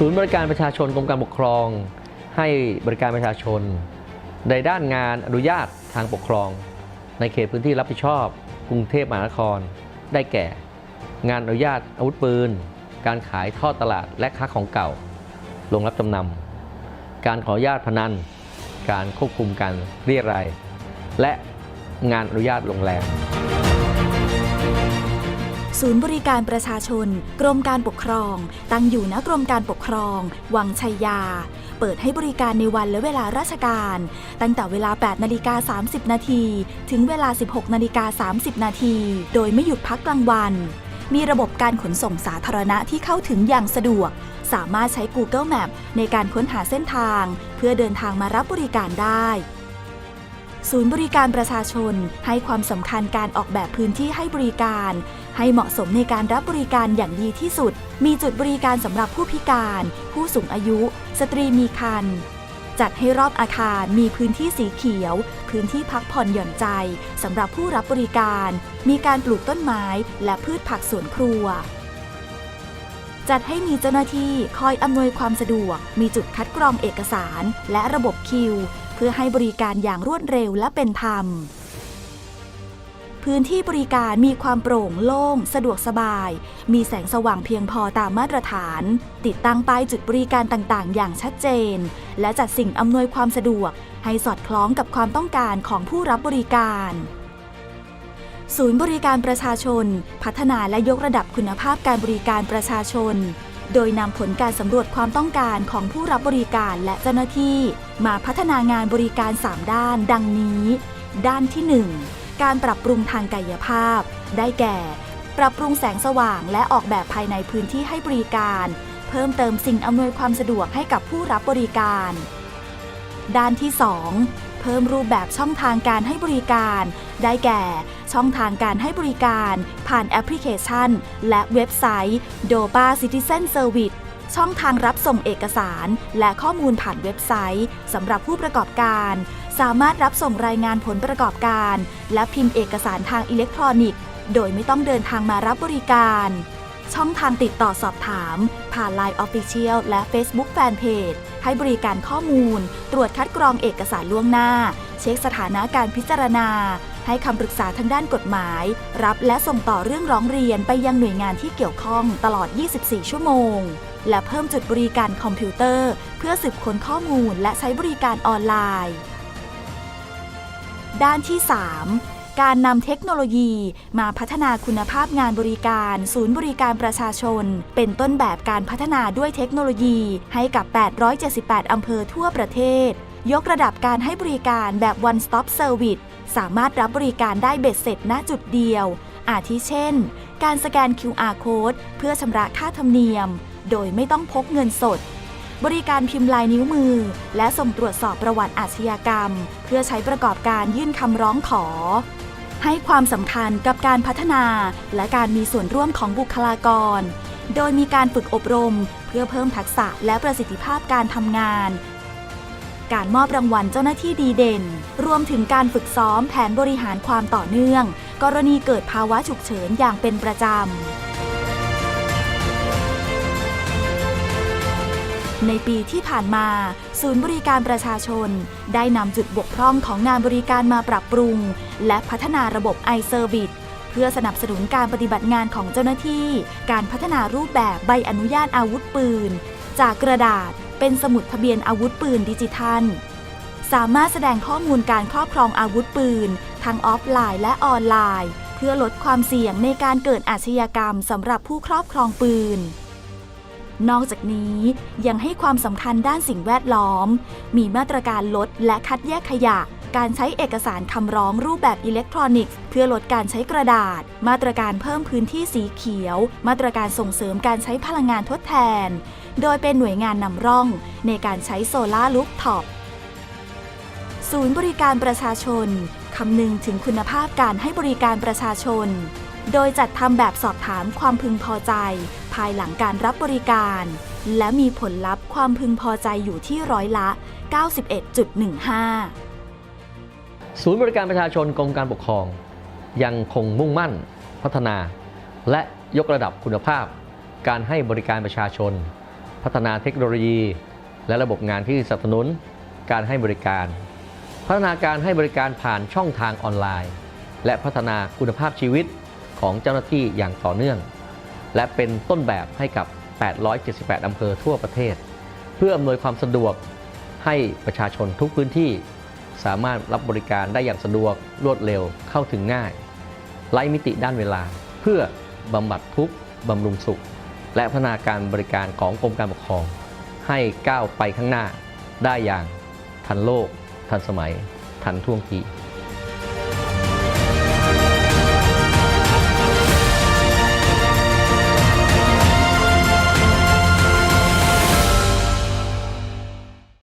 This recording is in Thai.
ศูนย์บริการประชาชนกรมการปกครอง ให้บริการประชาชน ในด้านงานอนุญาตทางปกครอง ในเขตพื้นที่รับผิดชอบ กรุงเทพมหานคร ได้แก่ งานอนุญาตอาวุธปืน การขายทอดตลาดและค้าของเก่าลงรับจำนำการขออนุญาตพนัน การควบคุมการเรียรายและงานอนุญาตโรงแรม ศูนย์บริการประชาชน กรมการปกครอง ตั้งอยู่ณกรมการปกครอง วังชัยยา เปิดให้บริการในวันและเวลาราชการ ตั้งแต่เวลา 8 นาฬิกา 30 นาที ถึงเวลา 16 นาฬิกา 30 นาที โดยไม่หยุดพักกลางวัน มีระบบการขนส่งสาธารณะที่เข้าถึงอย่างสะดวก สามารถใช้ Google Map ในการค้นหาเส้นทาง เพื่อเดินทางมารับบริการได้ ศูนย์บริการประชาชน ให้ความสำคัญการออกแบบพื้นที่ให้บริการ ให้เหมาะสมในการรับบริการอย่างดีที่สุด มีจุดบริการสำหรับผู้พิการ ผู้สูงอายุ สตรีมีครรภ์จัดให้รอบอาคารมีพื้นที่สีเขียว พื้นที่พักผ่อนหย่อนใจสำหรับผู้รับบริการ มีการปลูกต้นไม้และพืชผักสวนครัว จัดให้มีเจ้าหน้าที่คอยอำนวยความสะดวก มีจุดคัดกรองเอกสาร และระบบคิว เพื่อให้บริการอย่างรวดเร็วและเป็นธรรม พื้นที่บริการมีความโปร่งโล่ง สะดวกสบาย มีแสงสว่างเพียงพอตามมาตรฐาน ติดตั้งป้ายจุดบริการต่างๆ อย่างชัดเจน และจัดสิ่งอำนวยความสะดวก ให้สอดคล้องกับความต้องการของผู้รับบริการศูนย์บริการประชาชน พัฒนาและยกระดับคุณภาพการบริการประชาชน โดยนำผลการสำรวจความต้องการของผู้รับบริการและเจ้าหน้าที่ มาพัฒนางานบริการ 3 ด้าน ดังนี้ ด้านที่ 1 การปรับปรุงทางกายภาพ ได้แก่ ปรับปรุงแสงสว่างและออกแบบภายในพื้นที่ให้บริการ เพิ่มเติมสิ่งอำนวยความสะดวกให้กับผู้รับบริการ ด้านที่ 2 พิ่มรูปแบบช่องทางการให้บริการ ได้แก่ ช่องทางการให้บริการ ผ่านแอปพลิเคชัน และเว็บไซต์ Doba Citizen Service ช่องทางรับส่งเอกสาร และข้อมูลผ่านเว็บไซต์สำหรับผู้ประกอบการ สามารถรับส่งรายงานผลประกอบการ และพิมพ์เอกสารทางอิเล็กทรอนิกส์ โดยไม่ต้องเดินทางมารับบริการ ช่องทางติดต่อสอบถาม ผ่าน Line Official และ Facebook Fanpage ให้บริการข้อมูล ตรวจคัดกรองเอกสารล่วงหน้า เช็คสถานะการพิจารณา ให้คำปรึกษาทางด้านกฎหมาย รับและส่งต่อเรื่องร้องเรียนไปยังหน่วยงานที่เกี่ยวข้องตลอด 24 ชั่วโมง และเพิ่มจุดบริการคอมพิวเตอร์ เพื่อสืบค้นข้อมูลและใช้บริการออนไลน์ ด้านที่ 3 การนำเทคโนโลยีมาพัฒนาคุณภาพงานบริการ ศูนย์บริการประชาชน เป็นต้นแบบการพัฒนาด้วยเทคโนโลยีให้กับ 878 อำเภอทั่วประเทศ ยกระดับการให้บริการแบบ one stop service สามารถรับบริการได้เบ็ดเสร็จณจุดเดียว อาทิเช่น การสแกน QR code เพื่อชำระค่าธรรมเนียม โดยไม่ต้องพกเงินสดบริการพิมพ์ลายนิ้วมือ และส่งตรวจสอบประวัติอาชญากรรม เพื่อใช้ประกอบการยื่นคำร้องขอ ให้ความสำคัญกับการพัฒนาและการมีส่วนร่วมของบุคลากร โดยมีการฝึกอบรม เพื่อเพิ่มทักษะและประสิทธิภาพการทำงาน การมอบรางวัลเจ้าหน้าที่ดีเด่น รวมถึงการฝึกซ้อมแผนบริหารความต่อเนื่อง กรณีเกิดภาวะฉุกเฉินอย่างเป็นประจำ ในปีที่ผ่านมา ศูนย์บริการประชาชน ได้นำจุดบกพร่องของงานบริการมาปรับปรุง และพัฒนาระบบ iService เพื่อสนับสนุนการปฏิบัติงานของเจ้าหน้าที่ การพัฒนารูปแบบใบอนุญาตอาวุธปืน จากกระดาษเป็นสมุดทะเบียนอาวุธปืนดิจิทัล สามารถแสดงข้อมูลการครอบครองอาวุธปืน ทั้งออฟไลน์และออนไลน์ เพื่อลดความเสี่ยงในการเกิดอาชญากรรมสำหรับผู้ครอบครองปืน นอกจากนี้ยังให้ความสำคัญด้านสิ่งแวดล้อม มีมาตรการลดและคัดแยกขยะ การใช้เอกสารคำร้องรูปแบบอิเล็กทรอนิกส์ เพื่อลดการใช้กระดาษ มาตรการเพิ่มพื้นที่สีเขียว มาตรการส่งเสริมการใช้พลังงานทดแทน โดยเป็นหน่วยงานนำร่อง ในการใช้โซลารูฟท็อปศูนย์บริการประชาชนคำนึงถึงคุณภาพการให้บริการประชาชน โดยจัดทำแบบสอบถามความพึงพอใจ ภายหลังการรับบริการ และมีผลลัพธ์ความพึงพอใจอยู่ที่ร้อยละ 91.15 ศูนย์บริการประชาชนกรมการปกครอง ยังคงมุ่งมั่น พัฒนา และยกระดับคุณภาพ การให้บริการประชาชน พัฒนาเทคโนโลยี และระบบงานที่สนับสนุน การให้บริการ พัฒนาการให้บริการผ่านช่องทางออนไลน์ และพัฒนาคุณภาพชีวิต ของเจ้าหน้าที่อย่างต่อเนื่อง และเป็นต้นแบบให้กับ 878 อำเภอทั่วประเทศ เพื่ออำนวยความสะดวกให้ประชาชนทุกพื้นที่ สามารถรับบริการได้อย่างสะดวกรวดเร็วเข้าถึงง่าย ไร้มิติด้านเวลา เพื่อบำบัดทุกข์บำรุงสุข และพัฒนาการบริการของกรมการปกครอง ให้ก้าวไปข้างหน้าได้อย่างทันโลก ทันสมัย ทันท่วงที